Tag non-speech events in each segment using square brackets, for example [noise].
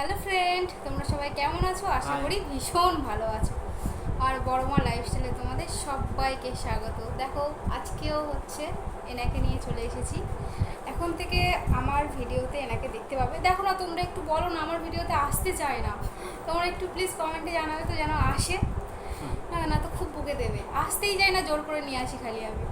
Hello friend তোমরা সবাই কেমন আছো? আশা করি ভীষণ ভালো আছো। আর বড় মা লাইফস্টাইলে তোমাদের সবাইকে স্বাগত। দেখো আজকেও হচ্ছে এনাকে নিয়ে চলে এসেছি। এখন থেকে আমার ভিডিওতে এনাকে দেখতে পাবে। দেখো না তোমরা একটু বলো না আমার ভিডিওতে আসতে চায় না। তোমরা একটু প্লিজ কমেন্টে জানাবে তো যেন আসে। হ্যাঁ না তো খুব বুকে দেবে। আসতেই যায় না জোর করে নিয়ে আসি খালি আমি।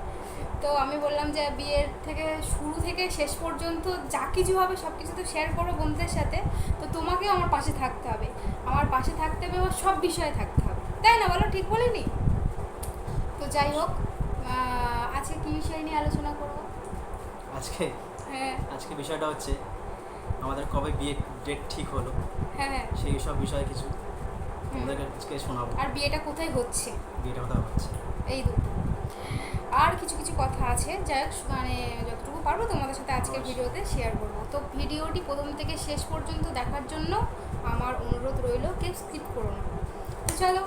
তো আমি বললাম যে বিয়ের থেকে শুরু থেকে শেষ পর্যন্ত যা কিছু হবে সব কিছু তো শেয়ার করো বন্ধুদের সাথে। তো তোমাকেও আমার পাশে থাকতে হবে। আমার পাশে থাকতে হবে আমার সব বিষয়ে থাকতে হবে। তাই না বলো ঠিক বলিনি? তো যাই হোক আজকে কী বিষয় নিয়ে আলোচনা করব? আজকে? হ্যাঁ। আজকে বিষয়টা হচ্ছে আমাদের কবে বিয়ে ডেট ঠিক হলো? হ্যাঁ হ্যাঁ। সেই সব বিষয়ে কিছু হুম। তোমাদেরকে আজকে শোনাবো। আর বিয়েটা কোথায় হচ্ছে? বিয়েটা কোথাও হচ্ছে? এই দুটো। আর কিছু কিছু কথা আছে। যাই হোক মানে যতটুকু পারব তোমাদের সাথে আজকের ভিডিওতে শেয়ার করব। তো ভিডিওটি প্রথম থেকে শেষ পর্যন্ত দেখার জন্য আমার অনুরোধ রইল কেউ স্কিপ করো না। তো চলো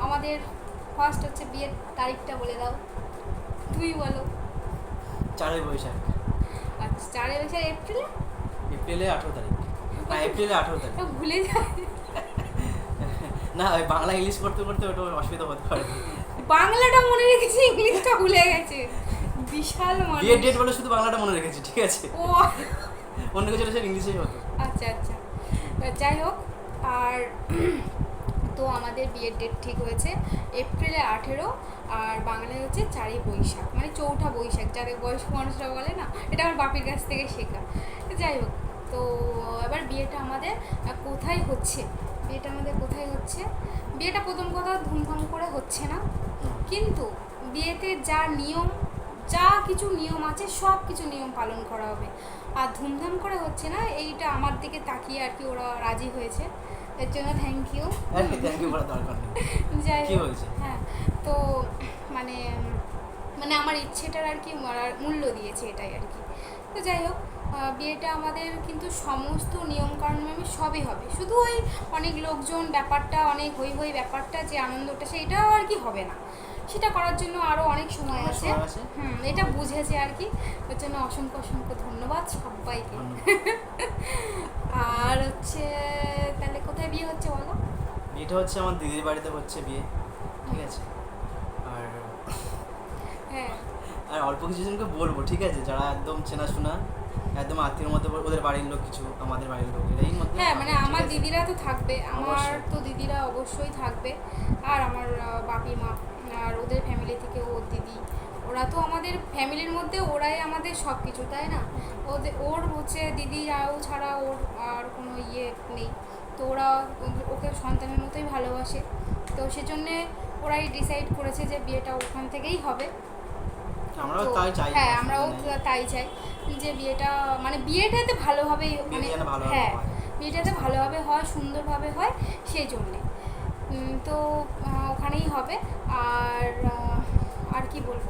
আমাদের ফার্স্ট হচ্ছে বিয়ের তারিখটা বলে দাও। তুই বলো। চারই বৈশাখ। আচ্ছা চারে বছর এপ্রিলে এপ্রিলে আঠেরো তারিখ। না এপ্রিলে আঠেরো তারিখ। ভুলে যায়। [laughs] না ওই বাংলা ইংলিশ করতে করতে ওটা অসুবিধা হতে পারে বাংলাটা মনে রেখেছি ইংলিশটা ভুলে গেছে। বিশাল মনে বিয়ের ডেট বলে শুধু বাংলাটা মনে রেখেছি ঠিক আছে? ও। অন্য কিছু হলে ইংলিশেই হতো। আচ্ছা আচ্ছা। যাই হোক আর তো আমাদের বিয়ের ডেট ঠিক হয়েছে এপ্রিলে আঠেরো আর বাংলায় হচ্ছে চারই বৈশাখ মানে চৌঠা বৈশাখ যাদের বয়স্ক মানুষরা বলে না এটা আমার বাপির কাছ থেকে শেখা। যাই হোক তো এবার বিয়েটা আমাদের কোথায় হচ্ছে? বিয়েটা আমাদের কোথায় হচ্ছে? বিয়েটা প্রথম কথা ধুমধাম করে হচ্ছে না। কিন্তু বিয়েতে যা নিয়ম যা কিছু নিয়ম আছে সব কিছু নিয়ম পালন করা হবে। আর ধুমধাম করে হচ্ছে না এইটা আমার দিকে তাকিয়ে আর কি ওরা রাজি হয়েছে। এর জন্য থ্যাংক ইউ যাই হোক, হ্যাঁ তো মানে মানে আমার ইচ্ছেটার আর কি মূল্য দিয়েছে এটাই আর কি। তো যাই হোক বিয়েটা আমাদের কিন্তু সমস্ত নিয়মকানুন মেনে সবই হবে। শুধু ওই অনেক লোকজন ব্যাপারটা অনেক হই হই ব্যাপারটা যে আনন্দটা সেটাও আর কি হবে না। সেটা করার জন্য আরও অনেক সময় আছে। হুম এটা বুঝেছে আর কি। ওর জন্য অসংখ্য অসংখ্য ধন্যবাদ সবাইকে। আর হচ্ছে তাহলে কোথায় বিয়ে হচ্ছে বলো? বিয়েটা হচ্ছে আমার দিদির বাড়িতে হচ্ছে বিয়ে ঠিক আছে? আর হ্যাঁ। আর অল্প কিছু জনকে বলব ঠিক আছে? যারা একদম চেনাশোনা একদম আত্মীয়র মধ্যে ওদের বাড়ির লোক কিছু আমাদের বাড়ির লোক এই মধ্যে হ্যাঁ মানে আমার দিদিরা তো থাকবে আমার তো দিদিরা অবশ্যই থাকবে। আর আমার বাপি মা আর ওদের ফ্যামিলি থেকে ওর দিদি ওরা তো আমাদের ফ্যামিলির মধ্যে ওরাই আমাদের সব কিছু তাই না? ওদের ওর হচ্ছে দিদি আও ছাড়া ওর আর কোনো ইয়ে নেই। তো ওরা ওকে সন্তানের মতোই ভালোবাসে। তো সেজন্যে ওরাই ডিসাইড করেছে যে বিয়েটা ওখান থেকেই হবে। আমরাও তাই চাই। হ্যাঁ আমরাও তাই চাই। যে বিয়েটা মানে বিয়েটাতে ভালোভাবেই মানে হ্যাঁ। বিয়েটাতে ভালোভাবে হয় সুন্দরভাবে হয় সেই জন্যে তো ওখানেই হবে। আর আর কি বলব?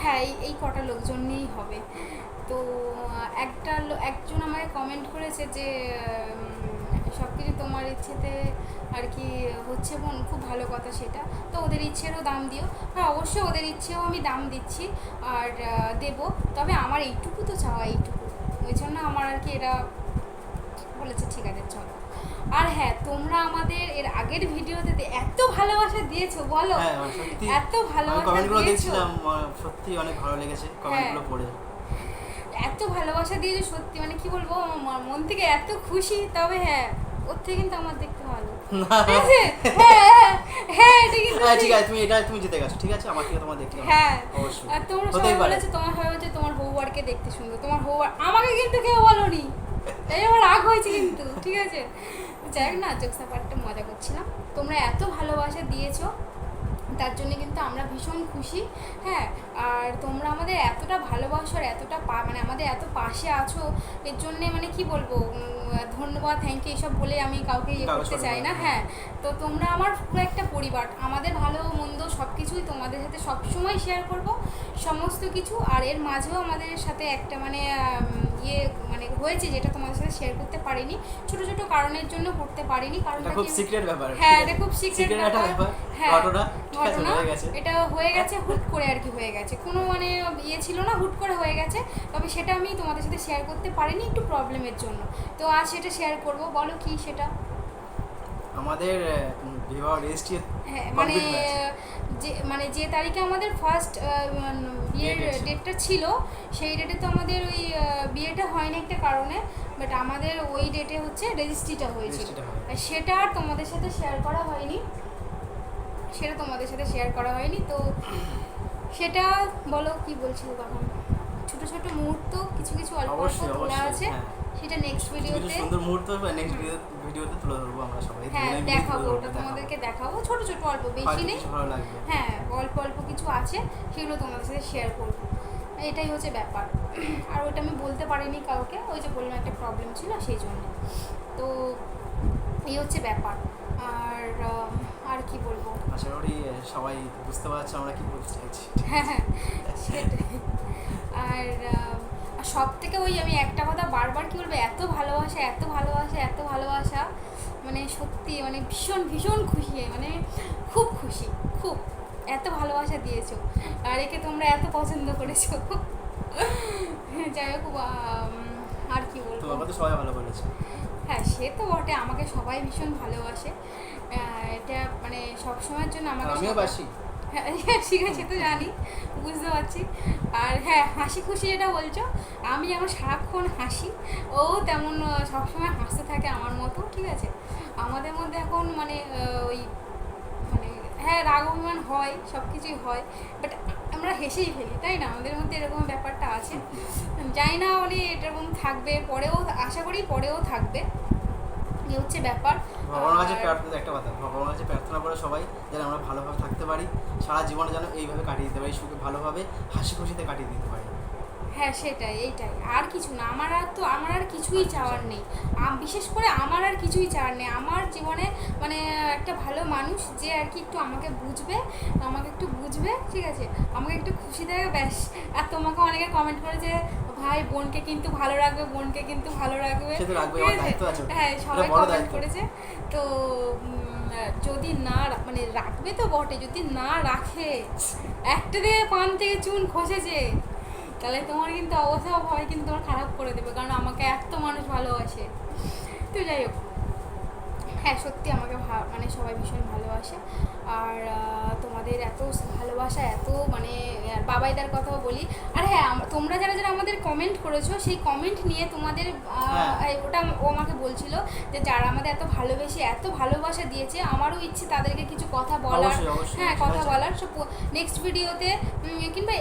হ্যাঁ এই এই কটা লোকজন নিয়েই হবে। তো একটা একজন আমাকে কমেন্ট করেছে যে ইচ্ছেতে আর কি হচ্ছে বোন খুব ভালো কথা সেটা। তো ওদের ইচ্ছেরও দাম দিও। হ্যাঁ অবশ্যই ওদের ইচ্ছেও আমি দাম দিচ্ছি আর দেবো। তবে আমার এইটুকু তো চাওয়া এইটুকু। ওই জন্য আমার আর কি এরা বলেছে ঠিক আছে চলো। আর হ্যাঁ তোমরা আমাদের এর আগের ভিডিওতে এত ভালোবাসা দিয়েছ বলো। হ্যাঁ এত ভালোবাসা দিয়েছ। সত্যি অনেক ভালো লেগেছে কমেন্টগুলো পড়ে। এত ভালোবাসা দিয়েছ সত্যি মানে কি বলব মন থেকে এত খুশি। তবে হ্যাঁ ওর থেকে কিন্তু আমার দেখতে ভালো? হ্যাঁ হ্যাঁ, হ্যাঁ এটা কিন্তু হ্যাঁ ঠিক। ঠিক। আছে তুমি এটা তুমি জিতে গেছো ঠিক আছে? আমার থেকে তোমার দেখতে হ্যাঁ। অবশ্যই। আর তোমরা সবাই। তোমার বউয়ারকে দেখতে সুন্দর। তোমার বউয়ার আমাকে কিন্তু কেউ বলনি। এই আমার রাগ হয়েছে কিন্তু ঠিক আছে? যাই হোক না জোকসা পার্টটা মজা করছিলাম। তোমরা এত ভালোবাসা দিয়েছ তার জন্য কিন্তু আমরা ভীষণ খুশি। হ্যাঁ আর তোমরা আমাদের এতটা ভালোবাসো আর এতটা পা মানে আমাদের এত পাশে আছো এর জন্যে মানে কি বলব ধন্যবাদ থ্যাংক ইউ এসব বলে আমি কাউকে ইয়ে করতে চাই না। হ্যাঁ। তো তোমরা আমার পুরো একটা পরিবার আমাদের ভালো মন্দ সব কিছুই তোমাদের সাথে সবসময় শেয়ার করব সমস্ত কিছু আর এর মাঝেও আমাদের সাথে একটা মানে ইয়ে মানে হয়েছে যেটা তোমাদের সাথে শেয়ার করতে পারিনি। ছোট ছোট কারণের জন্য করতে পারিনি কারণটা খুব সিক্রেট ব্যাপার হ্যাঁ এটা খুব সিক্রেট ব্যাপার। হ্যাঁ ঘটনা? ঘটনা এটা হয়ে গেছে হুট করে আর কি হয়ে গেছে। কোনো মানে ইয়ে ছিল না হুট করে হয়ে গেছে। তবে সেটা আমি তোমাদের সাথে শেয়ার করতে পারিনি একটু প্রবলেমের জন্য। তো আজ সেটা শেয়ার করব বলো কি সেটা? আমাদের বিবাহ রেজিস্ট্রি হ্যাঁ মানে যে মানে যে তারিখে আমাদের ফার্স্ট বিয়ের ডেটটা ছিল সেই ডেটে তো আমাদের ওই বিয়েটা হয়নি একটা কারণে বাট আমাদের ওই ডেটে হচ্ছে রেজিস্ট্রিটা হয়েছিল। হয় সেটা আর তোমাদের সাথে শেয়ার করা হয়নি। সেটা তোমাদের সাথে শেয়ার করা হয়নি তো সেটা বলো কি বলছিল তখন ছোট ছোট মুহূর্ত কিছু কিছু অল্প অল্প তোলা আছে হ্যাঁ। সেটা নেক্সট ভিডিওতে সুন্দর মুহূর্ত নেক্সট ভিডিওতে তুলে ধরবো আমরা সবাই। হ্যাঁ দেখাবো ওটা তোমাদেরকে দেখাবো। ছোট ছোট অল্প বেশি নেই। হ্যাঁ অল্প অল্প কিছু আছে সেগুলো তোমাদের সাথে শেয়ার করব। এটাই হচ্ছে ব্যাপার। আর ওটা আমি বলতে পারিনি কাউকে ওই যে বললাম একটা প্রবলেম ছিল সেই জন্য। তো এই হচ্ছে ব্যাপার। আর আর কি বলব? আশা করি সবাই বুঝতে পারছে আমরা কি বলতে চাইছি। হ্যাঁ হ্যাঁ সেটাই। আর সব থেকে ওই আমি একটা কথা বারবার কি বলব এত ভালোবাসা এত ভালোবাসা এত ভালোবাসা মানে সত্যি মানে ভীষণ ভীষণ খুশি মানে খুব খুশি খুব এত ভালোবাসা দিয়েছ। আর একে তোমরা এত পছন্দ করেছ। যাই হোক আর কি বলব? তোমাকে তো সবাই ভালো বলেছে। হ্যাঁ সে তো বটে আমাকে সবাই ভীষণ ভালোবাসে। এটা মানে সব সময়ের জন্য আমাকে আমিও বাসি। হ্যাঁ [laughs] হ্যাঁ, ঠিক আছে তো জানি বুঝতে পারছি। আর হ্যাঁ হাসি খুশি যেটা বলছো আমি যেমন সারাক্ষণ হাসি ও তেমন সবসময় হাসতে থাকে আমার মতো ঠিক আছে? আমাদের মধ্যে এখন মানে ওই মানে হ্যাঁ রাগ অভিমান হয় সব কিছুই হয় বাট আমরা হেসেই ফেলি তাই না? আমাদের মধ্যে এরকম ব্যাপারটা আছে। জানি না মানে এরকম থাকবে পরেও আশা করি পরেও থাকবে। এই হচ্ছে ব্যাপার। ভগবানের কাছে প্রার্থনা একটা কথা ভগবানের কাছে প্রার্থনা করে সবাই যেন আমরা ভালোভাবে থাকতে পারি সারা জীবনে যেন এইভাবে কাটিয়ে দিতে পারি সুখে ভালোভাবে হাসি খুশিতে কাটিয়ে দিতে পারি। হ্যাঁ সেটাই এইটাই আর কিছু না আমার আর তো আমার আর কিছুই চাওয়ার নেই। বিশেষ করে আমার আর কিছুই চাওয়ার নেই। আমার জীবনে মানে একটা ভালো মানুষ যে আর কি একটু আমাকে বুঝবে আমাকে একটু বুঝবে ঠিক আছে? আমাকে একটু খুশি দেবে ব্যাস। আর তোমাকে অনেকে কমেন্ট করেছে ভাই বোনকে কিন্তু ভালো রাখবে বোনকে কিন্তু ভালো রাখবে। হ্যাঁ সবাই কমেন্ট করেছে। তো যদি না মানে রাখবে তো বটে যদি না রাখে একটা দিয়ে পান থেকে চুন খসেছে তাহলে তোমার কিন্তু অবস্থা ভয় কিন্তু তোমার খারাপ করে দেবে কারণ আমাকে এত মানুষ ভালোবাসে। তো যাই হোক। হ্যাঁ সত্যি আমাকে মানে সবাই ভীষণ ভালোবাসে। আর তোমাদের এত ভালোবাসা, এত মানে বাবাইদার কথাও বলি। আর হ্যাঁ তোমরা যারা যারা আমাদের কমেন্ট করেছ, সেই কমেন্ট নিয়ে তোমাদের ও আমাকে বলছিল যে যারা আমাদের এত ভালোবেসে এত ভালোবাসা দিয়েছে আমারও ইচ্ছে তাদেরকে কিছু কথা বলার। হ্যাঁ কথা বলার। সব নেক্সট ভিডিওতে কিংবা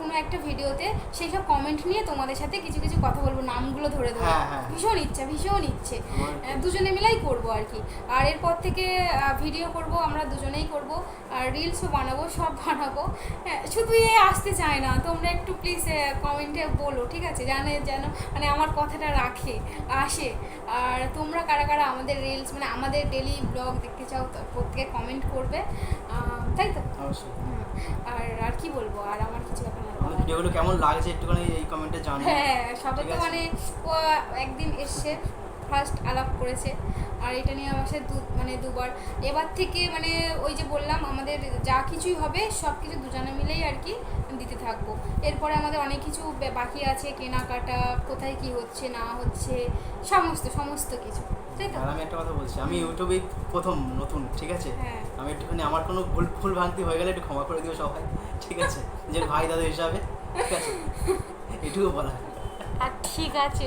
কোনো একটা ভিডিওতে সেই সব কমেন্ট নিয়ে তোমাদের সাথে কিছু কিছু কথা বলব নামগুলো ধরে ধরে। হ্যাঁ, হ্যাঁ। ভীষণ ইচ্ছা ভীষণ ইচ্ছে। দুজনে মিলাই করব আর কি। আর এরপর থেকে ভিডিও করব আমরা দুজনেই করব। আর রিলসও বানাবো সব বানাবো। হ্যাঁ, শুধু এ আসতে চায় না। তোমরা একটু প্লিজ কমেন্টে বলো ঠিক আছে? জানে যেন মানে আমার কথাটা রাখে। আসে আর তোমরা কারা কারা আমাদের রিলস মানে আমাদের ডেলি ব্লগ দেখতে চাও প্রত্যেকে কমেন্ট করবে। তাই তো? অবশ্যই। আর আর কি বলব? আর আমার কিছু আমাদের ভিডিওগুলো কেমন লাগছে একটুখানি এই কমেন্টে জানাও। হ্যাঁ সবাই তো মানে একদিন এসছে। ফার্স্ট আলাপ করেছে। আর এটা নিয়ে আমার সাথে দু মানে দুবার। এবার থেকে মানে ওই যে বললাম আমাদের যা কিছুই হবে সব কিছু দুজনে মিলেই আর কি দিতে থাকব। এরপরে আমাদের অনেক কিছু বাকি আছে কেনাকাটা কোথায় কি হচ্ছে না হচ্ছে সমস্ত সমস্ত কিছু। তাই তো? আমি একটা কথা বলছি আমি ইউটিউবেই প্রথম নতুন ঠিক আছে? হ্যাঁ। আমি একটুখানি আমার কোনো ভুল ভুল ভ্রান্তি হয়ে গেলে একটু ক্ষমা করে দিও সবাই ঠিক আছে? নিজের ভাই দাদা হিসাবে ঠিক আছে? [laughs] এটুকু বলা ঠিক আছে।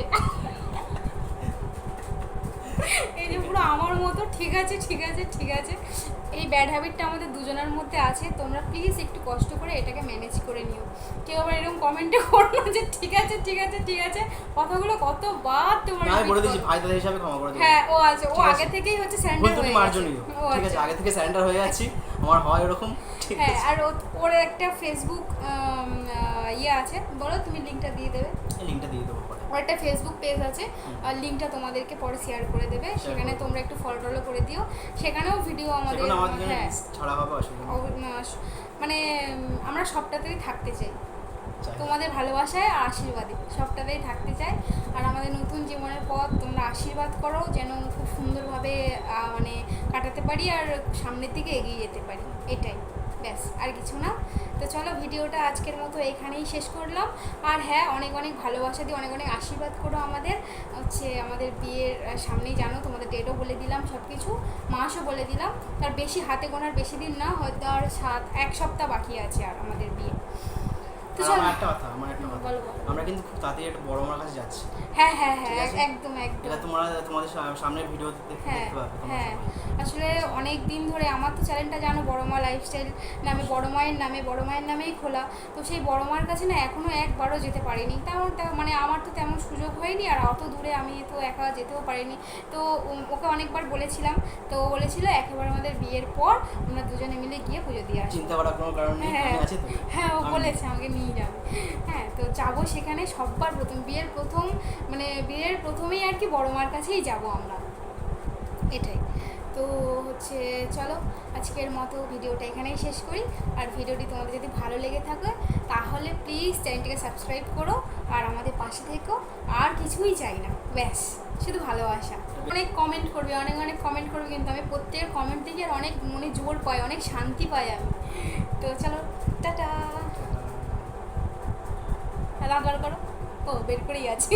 এই যে পুরো আমার মতো ঠিক আছে ঠিক আছে ঠিক আছে। এই ব্যাড হ্যাবিটটা আমাদের দুজনের মধ্যে আছে তোমরা প্লিজ একটু কষ্ট করে এটাকে ম্যানেজ করে নিও। কেউ আবার এরকম কমেন্টে করো না যে ঠিক আছে ঠিক আছে ঠিক আছে। কথাগুলো কতবার তোমার আমি বলে দিয়েছি ভাই দাদা হিসাবে ক্ষমা করে দিও হ্যাঁ ও আছে। ও আগে থেকেই হচ্ছে তুমি হয়ে গেছে। ঠিক আছে আচ্ছা। আগে থেকে স্যারেন্ডার হয়ে আছি। আমার হয় ওরকম। ঠিক হ্যাঁ আর ওর একটা ফেসবুক ইয়ে আছে। বলো তুমি লিঙ্কটা দিয়ে দেবে। লিঙ্কটা দিয়ে দেবো ওর একটা ফেসবুক পেজ আছে আর লিঙ্কটা তোমাদেরকে পরে শেয়ার করে দেবে সেখানে তোমরা একটু ফলো টলো করে দিও। সেখানেও ভিডিও আমাদের হ্যাঁ। ছাড়া হবে মানে আমরা সবটাতেই থাকতে চাই। তোমাদের ভালোবাসায় আর আশীর্বাদে সবটাতেই থাকতে চাই। আর আমাদের নতুন জীবনের পথ তোমরা আশীর্বাদ করো যেন খুব সুন্দরভাবে মানে কাটাতে পারি আর সামনের দিকে এগিয়ে যেতে পারি। এটাই ব্যাস আর কিছু না। চলো ভিডিওটা আজকের মতো এখানেই শেষ করলাম। আর হ্যাঁ অনেক অনেক ভালোবাসা দিয়ে অনেক অনেক আশীর্বাদ করো আমাদের। হচ্ছে আমাদের বিয়ের সামনেই জানো, তোমাদের ডেটও বলে দিলাম সব কিছু মাসও বলে দিলাম। তার বেশি হাতে গোনার বেশি দিন না, হয়তো আর সাত, এক সপ্তাহ বাকি আছে আর আমাদের বিয়ে। আমার একটা কথা আমার একটা কথা। বলো, বলো। আমরা কিন্তু খুব তাড়াতাড়ি একটা বড় মার কাছে যাচ্ছি। হ্যাঁ হ্যাঁ হ্যাঁ একদম একদম। এটা তোমরা তোমাদের সামনের ভিডিও হ্যাঁ দেখতে পাবে হ্যাঁ। আসলে অনেক দিন ধরে আমার তো চ্যানেলটা জানো বড় মা লাইফস্টাইল নামে বড় মায়ের নামে বড় মায়ের নামেই খোলা। তো সেই বড় মার কাছে না এখনও একবারও যেতে পারিনি। তেমন মানে আমার তো তেমন সুযোগ হয়নি আর অত দূরে আমি তো একা যেতেও পারিনি। তো ওকে অনেকবার বলেছিলাম। তো বলেছিল একেবারে আমাদের বিয়ের পর আমরা দুজনে মিলে গিয়ে পুজো দিয়ে আসি চিন্তা করার কোনো কারণ নেই হ্যাঁ হ্যাঁ ও বলেছে আমাকে নিয়ে যাবে। হ্যাঁ তো যাব সেখানে সববার প্রথম, বিয়ের প্রথম মানে বিয়ের প্রথমেই আর কি বড় মার কাছেই যাব আমরা। এটাই। তো হচ্ছে চলো, আজকের মতো ভিডিওটা এখানেই শেষ করি। আর ভিডিওটি তোমাদের যদি ভালো লেগে থাকে, তাহলে প্লিজ চ্যানেলটিকে সাবস্ক্রাইব করো আর আমাদের পাশে থেকো। আর কিছুই চাই না, ব্যাস, শুধু ভালোবাসা। অনেক কমেন্ট করবে, অনেক অনেক কমেন্ট করবে, কিন্তু আমি প্রত্যেকের কমেন্ট থেকে আর অনেক মনে জোর পাই, অনেক শান্তি পাই আমি। তো চলো, টাটা! রাগার করো। ও বের করেই আছে।